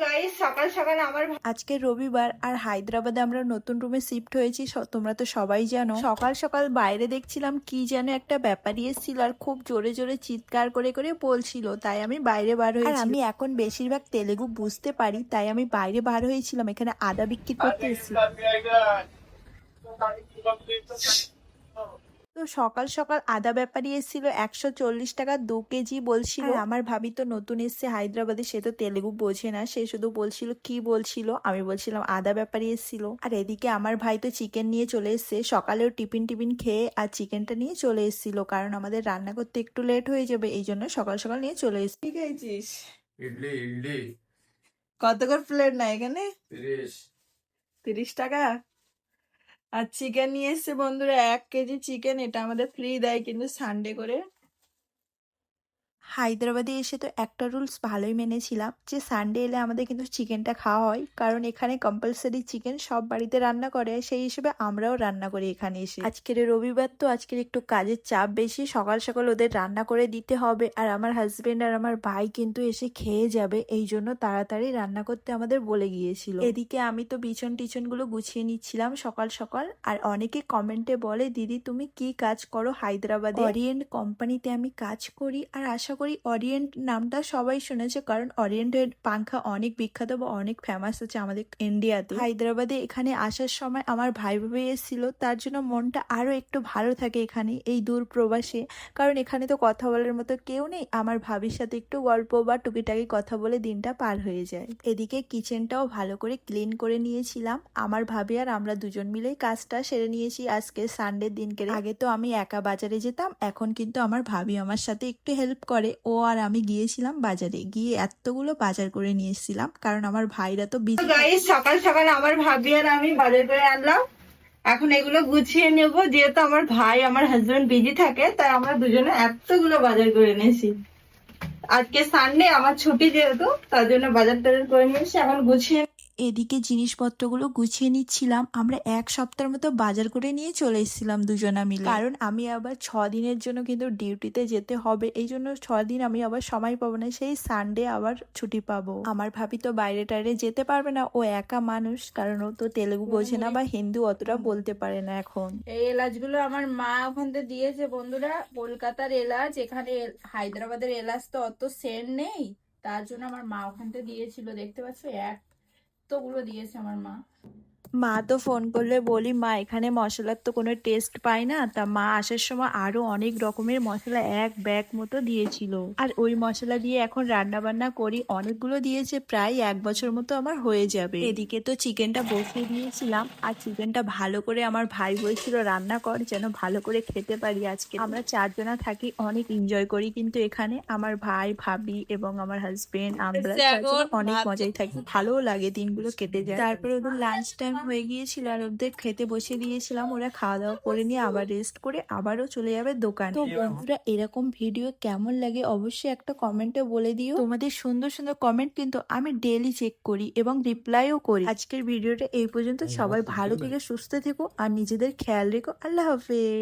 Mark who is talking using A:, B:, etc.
A: Guys সকাল সকাল আমার
B: আজকে রবিবার আর হায়দ্রাবাদে আমরা নতুন রুমে শিফট হয়েছি স- তোমরা তো সবাই জানো। সকাল সকাল বাইরে দেখছিলাম কি যেন একটা ব্যাপারী এসেছিল আর খুব জোরে জোরে চিৎকার করে করে বলছিল তাই আমি বাইরে বার হয়েছি। আমি এখন বেশিরভাগ তেলেগু বুঝতে পারি তাই আমি বাইরে বার হয়েছিলাম এখানে আদা বিক্রি করতে এসেছি। তো সকাল সকাল আদা ব্যাপারী এসেছিল একশো চল্লিশ টাকা দু কেজি বলছিল। আমার ভাবি তো নতুন এসছে হায়দ্রাবাদে সে তো তেলেগু বোঝে না সে শুধু বলছিল কি বলছিল? আমি বলছিলাম আদা ব্যাপারী এসেছিল। আর এদিকে আমার ভাই তো চিকেন নিয়ে চলে এসছে সকালেও টিফিন টিফিন খেয়ে আর চিকেনটা নিয়ে চলে এসেছিল কারণ আমাদের রান্না করতে একটু লেট হয়ে যাবে এই জন্য সকাল সকাল নিয়ে চলে এসছি।
A: ঠিক আছিস
C: ইডলি ইডলি।
A: কত করে প্লেট না এখানে?
C: তিরিশ।
A: তিরিশ টাকা? আর চিকেন নিয়ে এসছে বন্ধুরা, এক কেজি চিকেন এটা আমাদের ফ্রি দেয় কিন্তু সানডে করে।
B: হায়দ্রাবাদে এসে তো একটা রুলস ভালোই মেনেছিলাম যে সানডে এলে আমাদের কিন্তু চিকেনটা খাওয়া হয়। কারণ এখানে কম্পালসারি চিকেন সব বাড়িতে রান্না করে, সেই হিসেবে আমরাও রান্না করি এখানে এসে। আজকের রবিবার তো আজকের একটু কাজের চাপ বেশি, সকাল সকাল ওদের রান্না করে দিতে হবে। আর আমার হাজবেন্ড আর আমার ভাই কিন্তু এসে খেয়ে যাবে, এই জন্য তাড়াতাড়ি রান্না করতে আমাদের বলে গিয়েছিল। এদিকে আমি তো বিছন টিছনগুলো গুছিয়ে নিচ্ছিলাম সকাল সকাল। আর অনেকে কমেন্টে বলে, দিদি, তুমি কি কাজ করো হায়দ্রাবাদে? অরিয়েন্ট কোম্পানিতে আমি কাজ করি। আর আশা করি অরিয়েন্ট নামটা সবাই শুনেছে, কারণ অরিয়েন্টের পাংখা অনেক বিখ্যাত বা অনেক ফেমাস আছে আমাদের ইন্ডিয়াতে হায়দ্রাবাদে এখানে আসার সময় আমার ভাই ভাবি এসেছিল, তার জন্য মনটা আরও একটু ভালো থাকে এখানে, এই দূর প্রবাসে। কারণ এখানে তো কথা বলার মতো কেউ নেই, আমার ভাবির সাথে একটু গল্প বা টুকিটাকি কথা বলে দিনটা পার হয়ে যায়। এদিকে কিচেনটাও ভালো করে ক্লিন করে নিয়েছিলাম, আমার ভাবি আর আমরা দুজন মিলেই কাজটা সেরে নিয়েছি আজকে সানডের দিনকে। আগে তো আমি একা বাজারে যেতাম, এখন কিন্তু আমার ভাবি আমার সাথে একটু হেল্প করে। ও আর আমি গিয়েছিলাম বাজারে। গিয়ে এতগুলো বাজার করে নিয়ে এসেছিলাম, কারণ আমার ভাইরা তো
A: সকাল সকাল আমার ভাবি আর আমি বাজার করে আনলাম। এখন এগুলো গুছিয়ে নেব, যেহেতু আমার ভাই, আমার হাজবেন্ড বিজি থাকে, তাই আমরা দুজনে এতগুলো বাজার করে এনেছি আজকে সানডে আমার ছুটি যেহেতু, তার জন্য বাজার টাজার করে নিয়েছি এখন গুছিয়ে
B: এদিকে জিনিসপত্রগুলো গুছিয়ে নিচ্ছিলাম। আমরা এক সপ্তাহের মতো বাজার করে নিয়ে চলে এসেছিলাম দুজনা মিলে। কারণ আমি আবার ছ দিনের জন্য কিন্তু ডিউটিতে যেতে হবে। এই জন্য ছ দিন আমি আবার সময় পাবো না সেই সানডে আবার ছুটি পাবো। আমার ভাবি তো বাইরে টাইরে যেতে পারবে না ও একা মানুষ কারণ ও তো তেলেগু বোঝে না বা হিন্দু অতটা বলতে পারে না এখন।
D: এই এলাচগুলো আমার মা ওখান থেকে দিয়েছে বন্ধুরা। কলকাতার এলাচ এখানে হায়দ্রাবাদের এলাচ তো অত সেন্ট নেই। তার জন্য আমার মা ওখান থেকে দিয়েছিল দেখতে পাচ্ছ? এক তোগুলো দিয়েছে আমার মা।
B: মা তো ফোন করলে বলি মা এখানে মশলার তো কোনো টেস্ট পাই না। তা মা আসার সময় আরও অনেক রকমের মশলা এক ব্যাগ মতো দিয়েছিল। আর ওই মশলা দিয়ে এখন রান্না বান্না করি অনেকগুলো দিয়েছে প্রায় এক বছর মতো আমার হয়ে যাবে। এদিকে তো চিকেনটা বসিয়ে দিয়েছিলাম আর চিকেনটা ভালো করে আমার ভাই বলছিল রান্না কর যেন ভালো করে খেতে পারি আজকে। আমরা চারজনা থাকি অনেক এনজয় করি কিন্তু এখানে আমার ভাই ভাবি এবং আমার হাজবেন্ড আমরা অনেক মজাই থাকি। ভালোও লাগে দিনগুলো কেটে যায়। তারপরে ওদের লাঞ্চ টাইম হয়ে গিয়েছিল আর ওদের খেতে বসে দিয়েছিলাম। ওরা খাওয়া দাওয়া করে নিয়ে আবার রেস্ট করে আবারও চলে যাবে দোকান। তো বন্ধুরা এরকম ভিডিও কেমন লাগে অবশ্যই একটা কমেন্টে বলে দিও। তোমাদের সুন্দর সুন্দর কমেন্ট কিন্তু আমি ডেলি চেক করি এবং রিপ্লাইও করি। আজকের ভিডিওটা এই পর্যন্ত। সবাই ভালো থেকে সুস্থ থেকো আর নিজেদের খেয়াল রেখো। আল্লাহ হাফেজ।